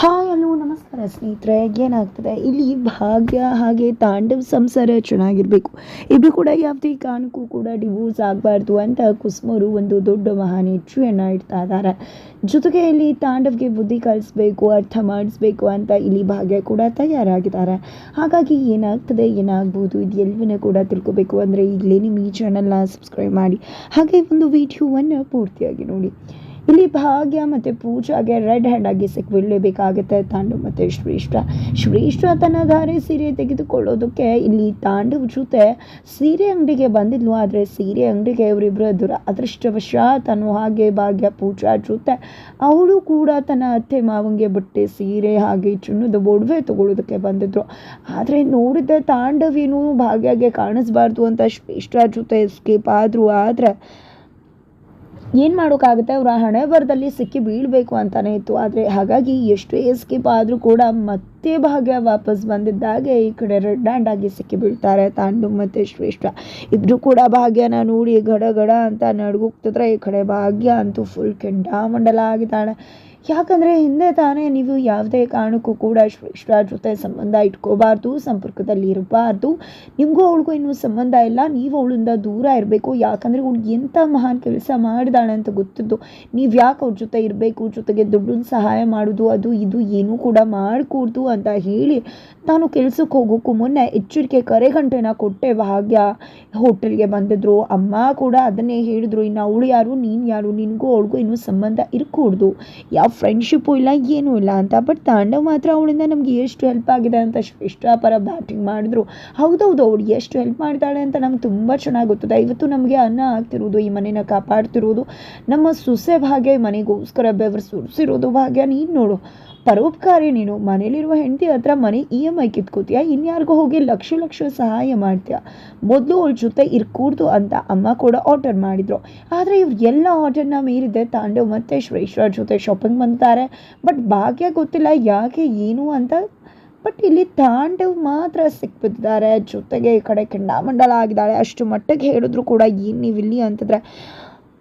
Hi, hello, ನಮಸ್ಕಾರ ಸ್ನೇಹಿತರೆ, ಏನಾಗ್ತದೆ? ಇಲ್ಲಿ ಭಾಗ್ಯ ಹಾಗೆ ತಾಂಡವ್ ಸಂಸಾರ ಚೆನ್ನಾಗಿರಬೇಕು. ಇಬ್ಬರು ಕೂಡ ಯಾವುದೇ ಕಾರಣಕ್ಕೂ ಕೂಡ ಡಿವೋರ್ಸ್ ಆಗಬಾರ್ದು ಅಂತ ಕುಸುಮರು ಒಂದು ದೊಡ್ಡ ಮಹಾನ್ ಇಡ್ತಾ ಇದ್ದಾರೆ. ಜೊತೆಗೆ ಇಲ್ಲಿ ತಾಂಡವ್ಗೆ ಬುದ್ಧಿ ಕಲಿಸ್ಬೇಕು, ಅರ್ಥ ಮಾಡಿಸ್ಬೇಕು ಅಂತ ಇಲ್ಲಿ ಭಾಗ್ಯ ಕೂಡ ತಯಾರಾಗಿದ್ದಾರೆ. ಹಾಗಾಗಿ ಏನಾಗ್ತದೆ, ಏನಾಗ್ಬೋದು ಇದು ಎಲ್ಲವನ್ನೂ ಕೂಡ ತಿಳ್ಕೊಬೇಕು. ಅಂದರೆ ಈಗಲೇ ನಿಮ್ಮ ಈ ಚಾನಲ್ನ ಸಬ್ಸ್ಕ್ರೈಬ್ ಮಾಡಿ. ಹಾಗೆ ಒಂದು ವಿಡಿಯೋವನ್ನು ಪೂರ್ತಿಯಾಗಿ ನೋಡಿ. ಇಲ್ಲಿ ಭಾಗ್ಯ ಮತ್ತು ಪೂಜಾಗೆ ರೆಡ್ ಹ್ಯಾಂಡ್ ಆಗಿ ಸಿಕ್ಬಿಡಲೇಬೇಕಾಗುತ್ತೆ ತಾಂಡು ಮತ್ತು ಶ್ರೇಷ್ಠ. ಶ್ರೇಷ್ಠ ತನ್ನ ಧಾರೆ ಸೀರೆ ತೆಗೆದುಕೊಳ್ಳೋದಕ್ಕೆ ಇಲ್ಲಿ ತಾಂಡವ್ ಜೊತೆ ಸೀರೆ ಅಂಗಡಿಗೆ ಬಂದಿದ್ಲು. ಆದರೆ ಸೀರೆ ಅಂಗಡಿಗೆ ಇವರಿಬ್ಬರು ದುರ ಅದೃಷ್ಟವಶಾತ್ ಅನ್ನೋ ಹಾಗೆ ಭಾಗ್ಯ ಪೂಜಾ ಜೊತೆ ಅವಳು ಕೂಡ ತನ್ನ ಅತ್ತೆ ಮಾವಂಗೆ ಬಟ್ಟೆ, ಸೀರೆ ಹಾಗೆ ಚುನ್ನದ ಒಡವೆ ತಗೊಳ್ಳೋದಕ್ಕೆ ಬಂದಿದ್ರು. ಆದರೆ ನೋಡಿದ್ದೆ ತಾಂಡವೇನು ಭಾಗ್ಯಾಗೆ ಕಾಣಿಸ್ಬಾರ್ದು ಅಂತ ಶ್ರೇಷ್ಠ ಜೊತೆ ಎಸ್ಕೇಪ್ ಆದರೂ. ಆದರೆ ಏನು ಮಾಡೋಕ್ಕಾಗುತ್ತೆ ಅವರ ಹಣೆ ಬರದಲ್ಲಿ ಸಿಕ್ಕಿ ಬೀಳಬೇಕು ಅಂತಲೇ ಇತ್ತು. ಆದರೆ ಹಾಗಾಗಿ ಎಷ್ಟೇ ಸ್ಕಿಪ್ ಆದರೂ ಕೂಡ ಮತ್ತೆ ಭಾಗ್ಯ ವಾಪಸ್ ಬಂದಿದ್ದಾಗೆ ಈ ಕಡೆ ರೆಡ್ ಹ್ಯಾಂಡ್ ಆಗಿ ಸಿಕ್ಕಿ ಬೀಳ್ತಾರೆ. ತಾಂಡು ಮತ್ತು ಶ್ರೇಷ್ಠ. ಇಬ್ಬರು ಕೂಡ ಭಾಗ್ಯನ ನೋಡಿ ಗಡ ಗಡ ಅಂತ ನಡ್ಗೋಗ್ತಿದ್ರೆ ಈ ಕಡೆ ಭಾಗ್ಯ ಅಂತೂ ಫುಲ್ ಕೆಂಡಾಮಂಡಲ ಆಗಿದ್ದಾಳೆ. ಯಾಕಂದರೆ ಹಿಂದೆ ತಾನೇ ನೀವು ಯಾವುದೇ ಕಾರಣಕ್ಕೂ ಕೂಡ ಶ್ರೇಷ್ಠ ಜೊತೆ ಸಂಬಂಧ ಇಟ್ಕೋಬಾರ್ದು, ಸಂಪರ್ಕದಲ್ಲಿ ಇರಬಾರ್ದು. ನಿಮಗೂ ಅವಳಿಗೂ ಇನ್ನೂ ಸಂಬಂಧ ಇಲ್ಲ, ನೀವು ಅವಳಿಂದ ದೂರ ಇರಬೇಕು. ಯಾಕಂದರೆ ಅವಳು ಎಂಥ ಮಹಾನ್ ಕೆಲಸ ಮಾಡಿದಾಳೆ ಅಂತ ಗೊತ್ತಿದ್ದು. ನೀವು ಯಾಕೆ ಅವ್ರ ಜೊತೆ ಇರಬೇಕು? ಜೊತೆಗೆ ದುಡ್ಡನ್ನ ಸಹಾಯ ಮಾಡೋದು, ಅದು ಇದು ಏನೂ ಕೂಡ ಮಾಡಿಕೊಡ್ದು ಅಂತ ಹೇಳಿ ತಾನು ಕೆಲಸಕ್ಕೆ ಹೋಗೋಕ್ಕೂ ಮೊನ್ನೆ ಎಚ್ಚರಿಕೆ ಕರೆ ಗಂಟೆನ ಕೊಟ್ಟೆ ಭಾಗ್ಯ. ಹೋಟೆಲ್ಗೆ ಬಂದಿದ್ರು, ಅಮ್ಮ ಕೂಡ ಅದನ್ನೇ ಹೇಳಿದ್ರು. ಇನ್ನು ಅವಳು ಯಾರು, ನೀನು ಯಾರು, ನಿನಗೂ ಅವಳಿಗೂ ಇನ್ನೂ ಸಂಬಂಧ ಇರಕೂಡ್ದು. ಯಾವ ಫ್ರೆಂಡ್ಶಿಪ್ಪು ಇಲ್ಲ, ಏನೂ ಇಲ್ಲ ಅಂತ. ಬಟ್ ತಾಂಡವ್ ಮಾತ್ರ ಅವಳಿಂದ ನಮಗೆ ಎಷ್ಟು ಹೆಲ್ಪ್ ಆಗಿದೆ ಅಂತ ಶ್ರೇಷ್ಠ ಪರ ಬ್ಯಾಟಿಂಗ್ ಮಾಡಿದ್ರು. ಹೌದೌದು ಅವಳು ಎಷ್ಟು ಹೆಲ್ಪ್ ಮಾಡ್ತಾಳೆ ಅಂತ ನಮ್ಗೆ ತುಂಬ ಚೆನ್ನಾಗಿ ಗೊತ್ತದೆ ಇವತ್ತು ನಮಗೆ ಅನ್ನ ಆಗ್ತಿರೋದು, ಈ ಮನೇನ ಕಾಪಾಡ್ತಿರೋದು. ನಮ್ಮ ಸೊಸೆ ಭಾಗ್ಯ ಮನೆಗೋಸ್ಕರ ಬೆವರು ಸುರಿಸಿರೋದು ಭಾಗ್ಯ. ನೀನು ನೋಡು ಪರೋಪಕಾರಿ ನೀನು, ಮನೇಲಿರುವ ಹೆಂಡತಿ ಹತ್ರ ಮನೆ ಇ ಎಂ ಐ ಕಿತ್ಕೋತೀಯ? ಇನ್ಯಾರಿಗೂ ಹೋಗಿ ಲಕ್ಷ ಲಕ್ಷ ಸಹಾಯ ಮಾಡ್ತೀಯ? ಮೊದಲು ಅವಳ ಜೊತೆ ಇರ್ಕೂಡ್ದು ಅಂತ ಅಮ್ಮ ಕೂಡ ಆರ್ಡರ್ ಮಾಡಿದ್ರು. ಆದರೆ ಇವ್ರು ಎಲ್ಲ ಆರ್ಡರ್ನ ಮೀರಿದೆ. ತಾಂಡವ್ ಮತ್ತು ಶ್ರೇಷ್ಠ ಜೊತೆ ಶಾಪಿಂಗ್ ಬಂತಾರೆ ಬಟ್ ಭಾಗ್ಯ ಗೊತ್ತಿಲ್ಲ ಯಾಕೆ, ಏನು ಅಂತ. ಬಟ್ ಇಲ್ಲಿ ತಾಂಡವ್ ಮಾತ್ರ ಸಿಕ್ಬಿದ್ದಾರೆ ಜೊತೆಗೆ ಈ ಕಡೆ ಕೆಂಡಾಮಂಡಲ ಆಗಿದ್ದಾಳೆ. ಅಷ್ಟು ಮಟ್ಟಕ್ಕೆ ಹೇಳಿದ್ರು ಕೂಡ, ಏನು ನೀವು ಇಲ್ಲಿ ಅಂತಂದ್ರೆ.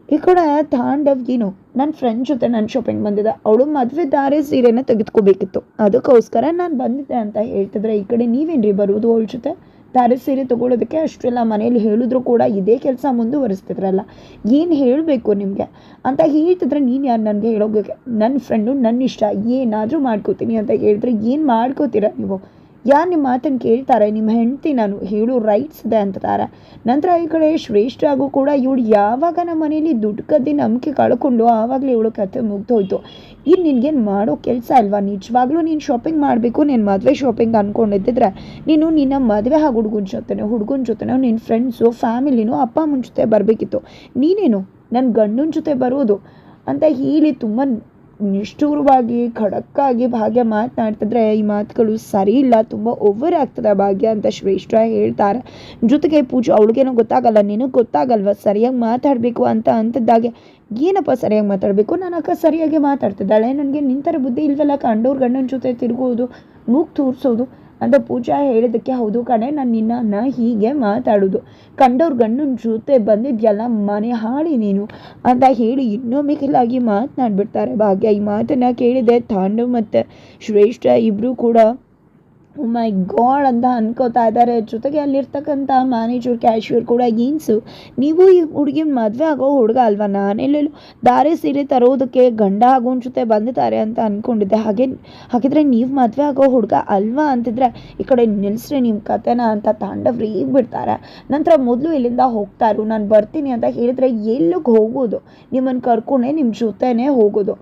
ಈ ಕಡೆ ತಾಂಡವ್ ಏನು? ನನ್ನ ಫ್ರೆಂಡ್ ಜೊತೆ ನಾನು ಶಾಪಿಂಗ್ ಬಂದಿದ್ದೆ ಅವಳು ಮದುವೆ ದಾರೆ ಸೀರೆನ ತೆಗೆದುಕೋಬೇಕಿತ್ತು. ಅದಕ್ಕೋಸ್ಕರ ನಾನು ಬಂದಿದ್ದೆ ಅಂತ ಹೇಳ್ತಿದ್ರೆ ಈ ಕಡೆ ನೀವೇನ್ರಿ ಬರುವುದು ಅವಳ ಜೊತೆ? ದಾರೆ ಸೀರೆ ತೊಗೊಳೋದಕ್ಕೆ ಅಷ್ಟೆಲ್ಲ ಮನೇಲಿ ಹೇಳಿದ್ರು ಕೂಡ ಇದೇ ಕೆಲಸ ಮುಂದುವರಿಸ್ತಿದ್ರಲ್ಲ. ಏನು ಹೇಳಬೇಕು ನಿಮಗೆ? ಅಂತ ಹೇಳ್ತಿದ್ರೆ ನೀನು ಯಾರು ನನಗೆ ಹೇಳೋಕೆ? ನನ್ನ ಫ್ರೆಂಡು ನನ್ನ ಇಷ್ಟ. ಏನಾದರೂ ಮಾಡ್ಕೋತೀನಿ ಅಂತ ಹೇಳಿದ್ರೆ ಏನು ಮಾಡ್ಕೋತೀರ ನೀವು? ಯಾರು ನಿಮ್ಮ ಮಾತನ್ನು ಕೇಳ್ತಾರೆ? ನಿಮ್ಮ ಹೆಂಡತಿ ನಾನು ಹೇಳು ರೈಟ್ಸ್ ಇದೆ ಅಂತಾರೆ. ನಂತರ ಈ ಕಡೆ ಶ್ರೇಷ್ಠ ಆಗು ಕೂಡ ಇವಳು ಯಾವಾಗ ನಮ್ಮ ಮನೇಲಿ ದುಡ್ಡು ಕದ್ದಿ ನಂಬಿಕೆ ಕಳ್ಕೊಂಡು ಆವಾಗಲೇ ಇವಳು ಕತೆ ಮುಗ್ದೋಯ್ತು. ಇದು ನಿನಗೇನು ಮಾಡೋ ಕೆಲಸ ಅಲ್ವಾ? ನಿಜವಾಗ್ಲೂ ನೀನು ಶಾಪಿಂಗ್ ಮಾಡಬೇಕು, ನೀನು ಮದುವೆ ಶಾಪಿಂಗ್ ಅಂದ್ಕೊಂಡಿದ್ದಿದ್ರೆ ನೀನು ನಿನ್ನ ಮದುವೆ ಹಾಗೆ ಹುಡುಗನ ಜೊತೆನೋ ಹುಡುಗನ ಜೊತೆನೋ ನಿನ್ನ ಫ್ರೆಂಡ್ಸು ಫ್ಯಾಮಿಲಿನೂ ಅಪ್ಪ ಅಮ್ಮನ ಜೊತೆ ಬರಬೇಕಿತ್ತು. ನೀನೇನು? ನನ್ನ ಗಂಡನ ಜೊತೆ ಬರೋದು? ಅಂತ ಹೇಳಿ ತುಂಬ ನಿಷ್ಠುರವಾಗಿ, ಖಡಕ್ಕಾಗಿ ಭಾಗ್ಯ ಮಾತನಾಡ್ತಿದ್ರೆ ಈ ಮಾತುಗಳು ಸರಿ ಇಲ್ಲ. ತುಂಬ ಓವರ್ ಆಗ್ತದೆ ಭಾಗ್ಯ ಅಂತ ಶ್ರೇಷ್ಠ ಹೇಳ್ತಾರೆ. ಜೊತೆಗೆ ಪೂಜೆ, ಅವಳಿಗೇನೋ ಗೊತ್ತಾಗಲ್ಲ, ನಿನಗೆ ಗೊತ್ತಾಗಲ್ವ? ಸರಿಯಾಗಿ ಮಾತಾಡಬೇಕು ಅಂತ ಅಂತದ್ದಾಗೆ, ಏನಪ್ಪ ಸರಿಯಾಗಿ ಮಾತಾಡಬೇಕು? ನನ್ನ ಅಕ್ಕ ಸರಿಯಾಗಿ ಮಾತಾಡ್ತಿದ್ದಾಳೆ. ನನಗೆ ನಿಂತರ ಬುದ್ಧಿ ಇಲ್ವಲ್ಲ? ಕಂಡೋರ್ ಗಂಡನ ಜೊತೆ ತಿರುಗೋದು ಮೂಗ್ ತೂರಿಸೋದು ಅಂತ ಪೂಜಾ ಹೇಳಿದ್ದಕ್ಕೆ ಹೌದು ಕಣೆ, ನಾನು ನಿನ್ನನ್ನು ಹೀಗೆ ಮಾತಾಡೋದು. ಕಂಡವ್ರ ಗಂಡನ ಜೊತೆ ಬಂದಿದ್ಯಲ್ಲ ಮನೆ ಹಾಳಿ ನೀನು ಅಂತ ಹೇಳಿ ಇನ್ನೂ ಮಿಗಿಲಾಗಿ ಮಾತನಾಡ್ಬಿಡ್ತಾರೆ. ಭಾಗ್ಯ, ಈ ಮಾತನ್ನು ಕೇಳಿದೆ ತಾಂಡವ್ ಮತ್ತು ಶ್ರೇಷ್ಠ ಇಬ್ಬರೂ ಕೂಡ. ಮೈ ಗಾಡ್ ಅಂತ ಅನ್ಕೋತಾ ಇದ್ದಾರೆ ಜೊತೆಗೆ ಅಲ್ಲಿರ್ತಕ್ಕಂಥ ಮ್ಯಾನೇಜರ್ ಕ್ಯಾಶಿಯರ್ ಕೂಡ, ಏನ್ಸು? ನೀವು ಈ ಹುಡುಗಿನ ಮದುವೆ ಆಗೋ ಹುಡುಗ ಅಲ್ವಾ ನಾನೆಲ್ಲೆಲ್ಲೂ ದಾರಿ ಸೀರೆ ತರೋದಕ್ಕೆ ಗಂಡ ಆಗೋನ್ ಜೊತೆ ಬಂದಿದ್ದಾರೆ ಅಂತ ಅಂದ್ಕೊಂಡಿದ್ದೆ ಹಾಗೆ, ಹಾಗಿದ್ರೆ ನೀವು ಮದುವೆ ಆಗೋ ಹುಡುಗ ಅಲ್ವಾ? ಅಂತಿದ್ರೆ, ಈ ಕಡೆ ನಿಲ್ಲಿಸ್ರಿ ನಿಮ್ಮ ಕತೆನ ಅಂತ ತಾಂಡವ್ ರೀಗ್ ಬಿಡ್ತಾರೆ. ನಂತರ ಮೊದಲು ಇಲ್ಲಿಂದ ಹೋಗ್ತಾರು ನಾನು ಬರ್ತೀನಿ ಅಂತ ಹೇಳಿದ್ರೆ, ಎಲ್ಲಿಗೆ ಹೋಗೋದು? ನಿಮ್ಮನ್ನು ಕರ್ಕೊಂಡೆ ನಿಮ್ಮ ಜೊತೆನೇ ಹೋಗೋದು.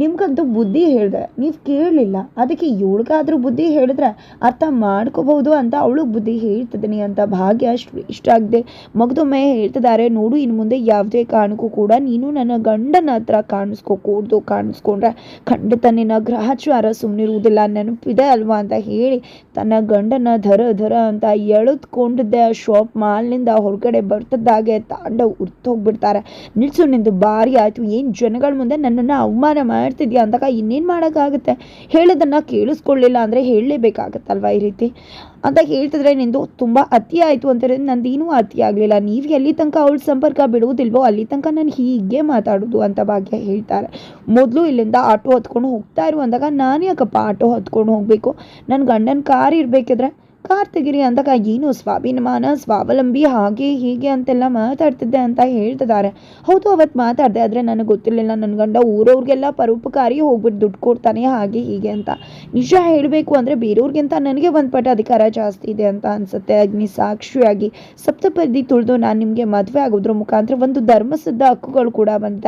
ನಿಮ್ಗಂತೂ ಬುದ್ಧಿ ಹೇಳಿದೆ, ನೀವು ಕೇಳಲಿಲ್ಲ. ಅದಕ್ಕೆ ಇವಳಿಗಾದ್ರೂ ಬುದ್ಧಿ ಹೇಳಿದ್ರೆ ಅರ್ಥ ಮಾಡ್ಕೋಬಹುದು ಅಂತ ಅವಳು ಬುದ್ಧಿ ಹೇಳ್ತಿದ್ದೀನಿ ಅಂತ ಭಾಗ್ಯ ಅಷ್ಟು ಇಷ್ಟ ಆಗದೆ ಮಗದೊಮ್ಮೆ ಹೇಳ್ತಿದ್ದಾರೆ ನೋಡು ಇನ್ನು ಮುಂದೆ ಯಾವುದೇ ಕಾರಣಕ್ಕೂ ಕೂಡ ನೀನು ನನ್ನ ಗಂಡನ ಹತ್ರ ಕಾಣಿಸ್ಕೋಕೂಡ್ದು, ಕಾಣಿಸ್ಕೊಂಡ್ರೆ ಖಂಡಿತ ನಿನ್ನ ಗ್ರಹಚಾರ ಸುಮ್ಮನಿರುವುದಿಲ್ಲ ನೆನಪಿದೆ ಅಲ್ವಾ ಅಂತ ಹೇಳಿ ತನ್ನ ಗಂಡನ ಧರ ಧರ ಅಂತ ಎಳೆದುಕೊಂಡಿದ್ದೆ. ಆ ಶಾಪ್ ಮಾಲ್ನಿಂದ ಹೊರಗಡೆ ಬರ್ತಿದ್ದಾಗೆ ತಾಂಡ ಉರ್ತೋಗ್ಬಿಡ್ತಾರೆ ನಿಲ್ಸು ನಿಂದು ಭಾರಿ ಆಯಿತು, ಏನು ಜನಗಳ ಮುಂದೆ ನನ್ನನ್ನು ಅವಮಾನ ಮಾಡಿ ಮಾಡ್ತಿದ್ಯಾ ಅಂದಾಗ ಇನ್ನೇನು ಮಾಡೋಕ್ಕಾಗುತ್ತೆ? ಹೇಳೋದನ್ನು ಕೇಳಿಸ್ಕೊಳ್ಳಿಲ್ಲ ಅಂದರೆ ಹೇಳಲೇಬೇಕಾಗತ್ತಲ್ವ ಈ ರೀತಿ? ಅಂತ ಹೇಳ್ತಿದ್ರೆ ನಿಂದು ತುಂಬ ಅತಿ ಆಯಿತು ಅಂತಾರೆ ನಂದೇನೂ ಅತಿ ಆಗಲಿಲ್ಲ. ನೀವು ಎಲ್ಲಿ ತನಕ ಅವಳ ಸಂಪರ್ಕ ಬಿಡುವುದಿಲ್ವೋ ಅಲ್ಲಿ ತನಕ ನಾನು ಹೀಗೆ ಮಾತಾಡೋದು ಅಂತ ಭಾಗ್ಯ ಹೇಳ್ತಾರೆ. ಮೊದಲು ಇಲ್ಲಿಂದ ಆಟೋ ಹತ್ಕೊಂಡು ಹೋಗ್ತಾ ಇರು ಅಂದಾಗ ನಾನು ಯಾಕಪ್ಪ ಆಟೋ ಹತ್ಕೊಂಡು ಹೋಗಬೇಕು? ನನ್ನ ಗಂಡನ ಕಾರ್ ಇರಬೇಕಿದ್ರೆ ಕಾರ್ ತೆಗಿರಿ ಅಂದಾಗ ಏನು ಸ್ವಾಭಿಮಾನ, ಸ್ವಾವಲಂಬಿ, ಹಾಗೆ ಹೀಗೆ ಅಂತೆಲ್ಲ ಮಾತಾಡ್ತಿದ್ದೆ ಅಂತ ಹೇಳ್ತಿದ್ದಾರೆ. ಹೌದು ಅವತ್ತು ಮಾತಾಡಿದೆ, ಆದರೆ ನನಗೆ ಗೊತ್ತಿರಲಿಲ್ಲ. ನನ್ನ ಗಂಡ ಊರವ್ರಿಗೆಲ್ಲ ಪರೋಪಕಾರಿ ಹೋಗ್ಬಿಟ್ಟು ದುಡ್ಡು ಕೊಡ್ತಾನೆ, ಹಾಗೆ ಹೀಗೆ ಅಂತ. ನಿಜ ಹೇಳಬೇಕು ಅಂದರೆ ಬೇರೆಯವ್ರಿಗಿಂತ ನನಗೆ ಒಂದು ಪಟ ಅಧಿಕಾರ ಜಾಸ್ತಿ ಇದೆ ಅಂತ ಅನಿಸುತ್ತೆ. ಅಗ್ನಿ ಸಾಕ್ಷಿಯಾಗಿ ಸಪ್ತಪದಿ ತುಳಿದು ನಾನು ನಿಮಗೆ ಮದುವೆ ಆಗೋದ್ರ ಮುಖಾಂತರ ಒಂದು ಧರ್ಮಸಿದ್ಧ ಹಕ್ಕುಗಳು ಕೂಡ ಬಂತ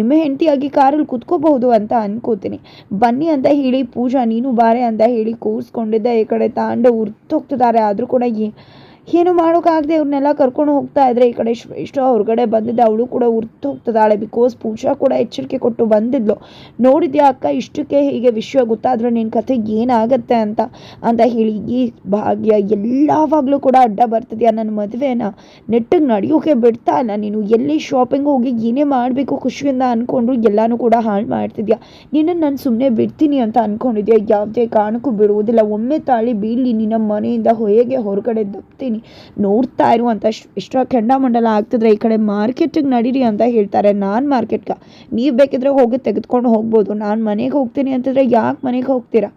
ನಿಮ್ಮ ಹೆಂಡತಿಯಾಗಿ ಕಾರಲ್ಲಿ ಕುತ್ಕೋಬಹುದು ಅಂತ ಅನ್ಕೋತೀನಿ. ಬನ್ನಿ ಅಂತ ಹೇಳಿ ಪೂಜಾ, ನೀನು ಬಾರೆ ಅಂತ ಹೇಳಿ ಕೂರಿಸ್ಕೊಂಡಿದ್ದೆ. ಈ ಕಡೆ ತಾಂಡ ಉರ್ತು ಹೋಗ್ತಿದ್ದಾರೆ. ಆದರೂ ಕೂಡ ಏ- ಏನು ಮಾಡೋಕ್ಕಾಗದೆ ಅವ್ರನ್ನೆಲ್ಲ ಕರ್ಕೊಂಡು ಹೋಗ್ತಾ ಇದ್ರೆ ಈ ಕಡೆ ಶ್ರೇಷ್ಠ ಹೊರಗಡೆ ಬಂದಿದ್ದೆ, ಅವಳು ಕೂಡ ಉರ್ತು ಹೋಗ್ತದಾಳೆ ಬಿಕಾಸ್ ಪೂಜಾ ಕೂಡ ಎಚ್ಚರಿಕೆ ಕೊಟ್ಟು ಬಂದಿದ್ಲು. ನೋಡಿದ್ಯಾ ಅಕ್ಕ, ಇಷ್ಟಕ್ಕೆ ಹೀಗೆ ವಿಷಯ ಗೊತ್ತಾದ್ರೆ ನಿನ್ನ ಕಥೆ ಏನಾಗತ್ತೆ ಅಂತ ಅಂತ ಹೇಳಿ ಈ ಭಾಗ್ಯ ಎಲ್ಲವಾಗಲೂ ಕೂಡ ಅಡ್ಡ ಬರ್ತಿದ್ಯಾ ನನ್ನ ಮದುವೆನ? ನೆಟ್ಟಿಗೆ ನಡೆಯೋಕೆ ಬಿಡ್ತಾ ಇಲ್ಲ ನೀನು. ಎಲ್ಲಿ ಶಾಪಿಂಗ್ ಹೋಗಿ ಏನೇ ಮಾಡಬೇಕು ಖುಷಿಯಿಂದ ಅಂದ್ಕೊಂಡ್ರು ಎಲ್ಲಾನು ಕೂಡ ಹಾಳು ಮಾಡ್ತಿದ್ಯಾ? ನಿನ್ನನ್ನು ನಾನು ಸುಮ್ಮನೆ ಬಿಡ್ತೀನಿ ಅಂತ ಅಂದ್ಕೊಂಡಿದ್ಯಾ ಯಾವುದೇ ಕಾರಣಕ್ಕೂ ಬಿಡುವುದಿಲ್ಲ. ಒಮ್ಮೆ ತಾಳಿ ಬೀಳಿ ನಿನ್ನ ಮನೆಯಿಂದ ಹೊಯ್ಯಗೆ ಹೊರಗಡೆ ದಬ್ತೀನಿ ನೋಡ್ತಾ ಇರುವಂಥ ಅಂತ ಇಷ್ಟ ಕೆಂಡಾಮಂಡಲ ಆಗ್ತಿದ್ರೆ ಈ ಕಡೆ ಮಾರ್ಕೆಟಿಗೆ ನಡೀರಿ ಅಂತ ಹೇಳ್ತಾರೆ ನಾನು ಮಾರ್ಕೆಟ್ಗೆ. ನೀವು ಬೇಕಿದ್ರೆ ಹೋಗಿ ತೆಗೆದುಕೊಂಡು ಹೋಗ್ಬೋದು. ನಾನು ಮನೆಗೆ ಹೋಗ್ತೀನಿ ಅಂತಂದರೆ ಯಾಕೆ ಮನೆಗೆ ಹೋಗ್ತೀರಾ?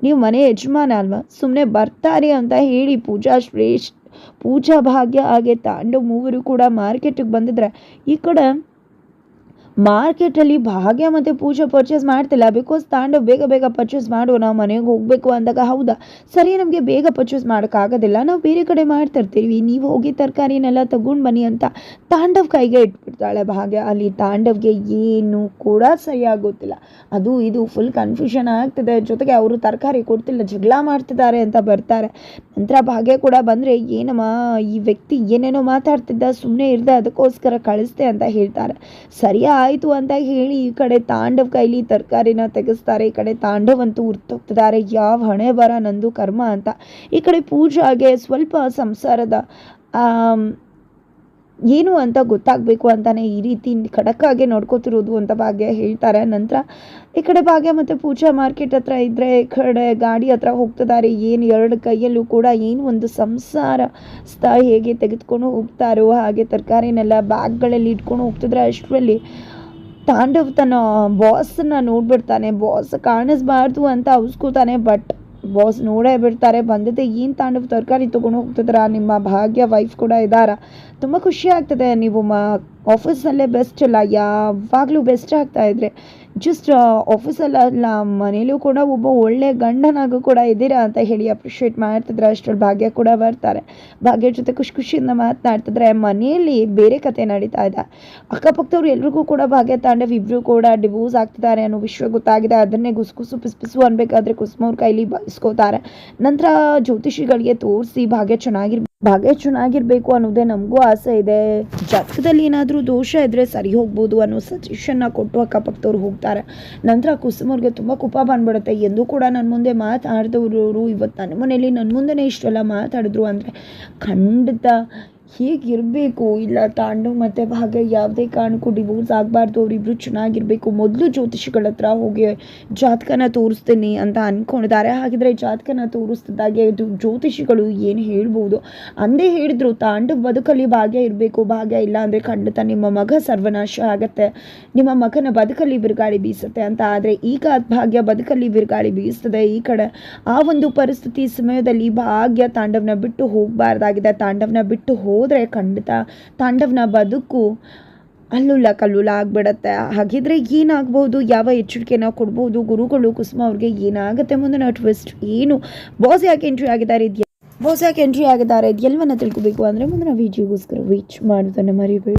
ನೀವು ಮನೆ ಯಜಮಾನ ಅಲ್ವಾ? ಸುಮ್ಮನೆ ಬರ್ತಾರೆ ಅಂತ ಹೇಳಿ ಪೂಜಾ ಶ್ರೇಷ್ಠ, ಪೂಜಾ ಭಾಗ್ಯ ಹಾಗೆ ತಾಂಡವ್ ಮೂವರು ಕೂಡ ಮಾರ್ಕೆಟಿಗೆ ಬಂದಿದ್ರೆ ಈ ಕಡೆ ಮಾರ್ಕೆಟಲ್ಲಿ ಭಾಗ್ಯ ಮತ್ತು ಪೂಜೆ ಪರ್ಚೇಸ್ ಮಾಡ್ತಿಲ್ಲ. ಬಿಕಾಸ್ ತಾಂಡವ್ ಬೇಗ ಬೇಗ ಪರ್ಚೇಸ್ ಮಾಡುವ, ನಾವು ಮನೆಗೆ ಹೋಗಬೇಕು ಅಂದಾಗ ಹೌದಾ? ಸರಿ, ನಮಗೆ ಬೇಗ ಪರ್ಚೇಸ್ ಮಾಡೋಕ್ಕಾಗೋದಿಲ್ಲ. ನಾವು ಬೇರೆ ಕಡೆ ಮಾಡ್ತಿರ್ತೀವಿ. ನೀವು ಹೋಗಿ ತರಕಾರಿನೆಲ್ಲ ತಗೊಂಡು ಬನ್ನಿ ಅಂತ ತಾಂಡವ್ ಕೈಗೆ ಇಟ್ಬಿಡ್ತಾಳೆ ಭಾಗ್ಯ. ಅಲ್ಲಿ ತಾಂಡವ್ಗೆ ಏನು ಕೂಡ ಸರಿಯಾಗಿ ಗೊತ್ತಿಲ್ಲ ಅದು ಇದು ಫುಲ್ ಕನ್ಫ್ಯೂಷನ್ ಆಗ್ತದೆ. ಜೊತೆಗೆ ಅವರು ತರಕಾರಿ ಕೊಡ್ತಿಲ್ಲ, ಜಗಳ ಮಾಡ್ತಿದ್ದಾರೆ ಅಂತ ಬರ್ತಾರೆ. ನಂತರ ಭಾಗ್ಯ ಕೂಡ ಬಂದರೆ, ಏನಮ್ಮ, ಈ ವ್ಯಕ್ತಿ ಏನೇನೋ ಮಾತಾಡ್ತಿದ್ದ ಸುಮ್ಮನೆ ಇರ್ದೆ, ಅದಕ್ಕೋಸ್ಕರ ಕಳಿಸ್ತೆ ಅಂತ ಹೇಳ್ತಾರೆ. ಸರಿ ಆಯಿತು ಅಂತ ಹೇಳಿ ಈ ಕಡೆ ತಾಂಡವ್ ಕೈಲಿ ತರಕಾರಿನ ತೆಗೆಸ್ತಾರೆ. ಈ ಕಡೆ ತಾಂಡವ್ ಅಂತೂ ಯಾವ ಹಣೆ ಬರ ನಂದು ಕರ್ಮ ಅಂತ. ಈ ಕಡೆ ಪೂಜಾಗೆ ಸ್ವಲ್ಪ ಸಂಸಾರದ ಏನು ಅಂತ ಗೊತ್ತಾಗಬೇಕು ಅಂತಲೇ ಈ ರೀತಿ ಖಡಕ್ಕಾಗೆ ನೋಡ್ಕೋತಿರೋದು ಅಂತ ಭಾಗ್ಯ ಹೇಳ್ತಾರೆ. ನಂತರ ಈ ಕಡೆ ಭಾಗ್ಯ ಮತ್ತು ಪೂಜಾ ಮಾರ್ಕೆಟ್ ಹತ್ರ ಇದ್ದರೆ ಈ ಕಡೆ ಗಾಡಿ ಹತ್ರ ಹೋಗ್ತಿದ್ದಾರೆ. ಏನು ಎರಡು ಕೈಯಲ್ಲೂ ಕೂಡ ಏನು ಒಂದು ಸಂಸಾರ ಸ್ಥ ಹೇಗೆ ತೆಗೆದುಕೊಂಡು ಹೋಗ್ತಾರೋ ಹಾಗೆ ತರಕಾರಿನೆಲ್ಲ ಬ್ಯಾಗ್ಗಳಲ್ಲಿ ಇಟ್ಕೊಂಡು ಹೋಗ್ತಿದ್ರೆ ಅಷ್ಟರಲ್ಲಿ ತಾಂಡವ್ ತನ್ನ ಬಾಸನ್ನ ನೋಡ್ಬಿಡ್ತಾನೆ. ಬಾಸ್ ಕಾಣಿಸ್ಬಾರ್ದು ಅಂತ ಅವಸ್ಕೋತಾನೆ ಬಟ್ ಬಾಸ್ ನೋಡೇ ಬಿಡ್ತಾರೆ. ಬಂದಿದ್ದೆ, ಏನು ತಾಂಡವ್ ತರಕಾರಿ ತೊಗೊಂಡು ಹೋಗ್ತಿದ್ರ ನಿಮ್ಮ ಭಾಗ್ಯ ವೈಫ್ ಕೂಡ ಇದ್ದಾರ? ತುಂಬ ಖುಷಿ ಆಗ್ತದೆ. ನೀವು ಮಾ ಆಫೀಸಲ್ಲೇ ಬೆಸ್ಟ್ ಅಲ್ಲ, ಯಾವಾಗಲೂ ಬೆಸ್ಟ್ ಆಗ್ತಾ ಇದ್ರೆ. ಜಸ್ಟ್ ಆಫೀಸಲ್ಲ ಮನೇಲೂ ಕೂಡ ಒಬ್ಬ ಒಳ್ಳೆ ಗಂಡನಾಗೂ ಕೂಡ ಇದ್ದೀರಾ ಅಂತ ಹೇಳಿ ಅಪ್ರಿಷಿಯೇಟ್ ಮಾಡ್ತಿದ್ರೆ ಅಷ್ಟರಲ್ಲಿ ಭಾಗ್ಯ ಕೂಡ ಬರ್ತಾರೆ. ಭಾಗ್ಯ ಜೊತೆ ಖುಷಿ ಖುಷಿಯಿಂದ ಮಾತನಾಡ್ತಿದ್ರೆ ಮನೆಯಲ್ಲಿ ಬೇರೆ ಕತೆ ನಡೀತಾ ಇದೆ. ಅಕ್ಕಪಕ್ಕದವ್ರು ಎಲ್ರಿಗೂ ಕೂಡ ಭಾಗ್ಯ ತಾಂಡವ್ ಇಬ್ಬರು ಕೂಡ ಡಿವೋರ್ಸ್ ಆಗ್ತಿದ್ದಾರೆ ಅನ್ನೋ ವಿಷಯ ಗೊತ್ತಾಗಿದೆ. ಅದನ್ನೇ ಗುಸುಗುಸು ಪಿಸ್ಪಿಸು ಅನ್ಬೇಕಾದ್ರೆ ಕುಸುಮವ್ರ ಕೈಲಿ ಬಯಸ್ಕೋತಾರೆ. ನಂತರ ಜ್ಯೋತಿಷಿಗಳಿಗೆ ತೋರಿಸಿ ಭಾಗ್ಯ ಚೆನ್ನಾಗಿರ್ ಭಾಗ್ಯ ಚೆನ್ನಾಗಿರ್ಬೇಕು ಅನ್ನೋದೇ ನಮಗೂ ಆಸೆ ಇದೆ. ಜಾತಕದಲ್ಲಿ ಏನಾದರೂ ದೋಷ ಇದ್ದರೆ ಸರಿ ಹೋಗ್ಬೋದು ಅನ್ನೋ ಸಜೆಷನ್ನ ಕೊಟ್ಟು ಅಕ್ಕಪಕ್ಕದವ್ರು ಹೋಗ್ತಾರೆ. ನಂತರ ಕುಸುಮವ್ರಿಗೆ ತುಂಬ ಕುಪ ಬಂದ್ಬಿಡುತ್ತೆ. ಎಂದು ಕೂಡ ನನ್ನ ಮುಂದೆ ಮಾತಾಡಿದವರು ಇವತ್ತು ನನ್ನ ಮನೇಲಿ ನನ್ನ ಮುಂದೆನೇ ಇಷ್ಟೆಲ್ಲ ಮಾತಾಡಿದ್ರು ಅಂದರೆ ಖಂಡಿತ ಹೇಗಿರಬೇಕು? ಇಲ್ಲ, ತಾಂಡು ಮತ್ತು ಭಾಗ್ಯ ಯಾವುದೇ ಕಾರಣಕ್ಕೂ ಡಿವೋರ್ಸ್ ಆಗಬಾರ್ದು. ಅವರಿಬ್ಬರು ಚೆನ್ನಾಗಿರಬೇಕು. ಮೊದಲು ಜ್ಯೋತಿಷಿಗಳ ಹತ್ರ ಹೋಗಿ ಜಾತಕನ ತೋರಿಸ್ತೀನಿ ಅಂತ ಅಂದ್ಕೊಂಡಿದ್ದಾರೆ ಹಾಗಿದ್ರೆ ಜಾತಕನ ತೋರಿಸ್ತಿದ್ದಾಗೆ ಜ್ಯೋತಿಷಿಗಳು ಏನು ಹೇಳ್ಬೋದು? ಅಂದೇ ಹೇಳಿದ್ರು, ತಾಂಡು ಬದುಕಲ್ಲಿ ಭಾಗ್ಯ ಇರಬೇಕು. ಭಾಗ್ಯ ಇಲ್ಲ ಅಂದರೆ ಖಂಡಿತ ನಿಮ್ಮ ಮಗ ಸರ್ವನಾಶ ಆಗುತ್ತೆ. ನಿಮ್ಮ ಮಗನ ಬದುಕಲ್ಲಿ ಬಿರುಗಾಳಿ ಬೀಸುತ್ತೆ ಅಂತ. ಆದರೆ ಈಗ ಭಾಗ್ಯ ಬದುಕಲ್ಲಿ ಬಿರುಗಾಳಿ ಬೀಸ್ತದೆ. ಈ ಕಡೆ ಆ ಒಂದು ಪರಿಸ್ಥಿತಿ ಸಮಯದಲ್ಲಿ ಭಾಗ್ಯ ತಾಂಡವನ ಬಿಟ್ಟು ಹೋಗಬಾರ್ದಾಗಿದೆ. ತಾಂಡವನ ಬಿಟ್ಟು ಹೋದರೆ ಖಂಡಿತ ತಾಂಡವನ ಬದುಕು ಅಲ್ಲುಲ್ಲ ಕಲ್ಲುಲ್ಲ ಆಗ್ಬಿಡತ್ತೆ. ಹಾಗಿದ್ರೆ ಏನಾಗ್ಬೋದು? ಯಾವ ಎಚ್ಚರಿಕೆನ ಕೊಡ್ಬೋದು? ಗುರುಗಳು ಕುಸುಮ ಅವ್ರಿಗೆ ಏನಾಗುತ್ತೆ ಮುಂದಿನ ಟ್ವಿಸ್ಟ್ ಏನು? ಬಾಸ್ ಯಾಕೆ ಎಂಟ್ರಿ ಆಗಿದ್ದಾರೆ? ಬಾಸ್ ಯಾಕೆ ಎಂಟ್ರಿ ಆಗಿದ್ದಾರೆ? ಎಲ್ಲವನ್ನ ತಿಳ್ಕೊಬೇಕು ಅಂದರೆ ಮುಂದಿನ ವಿಡಿಯೋಗೋಸ್ಕರ ವೀಚ್ ಮಾಡೋದನ್ನು ಮರಿಬೇಡಿ.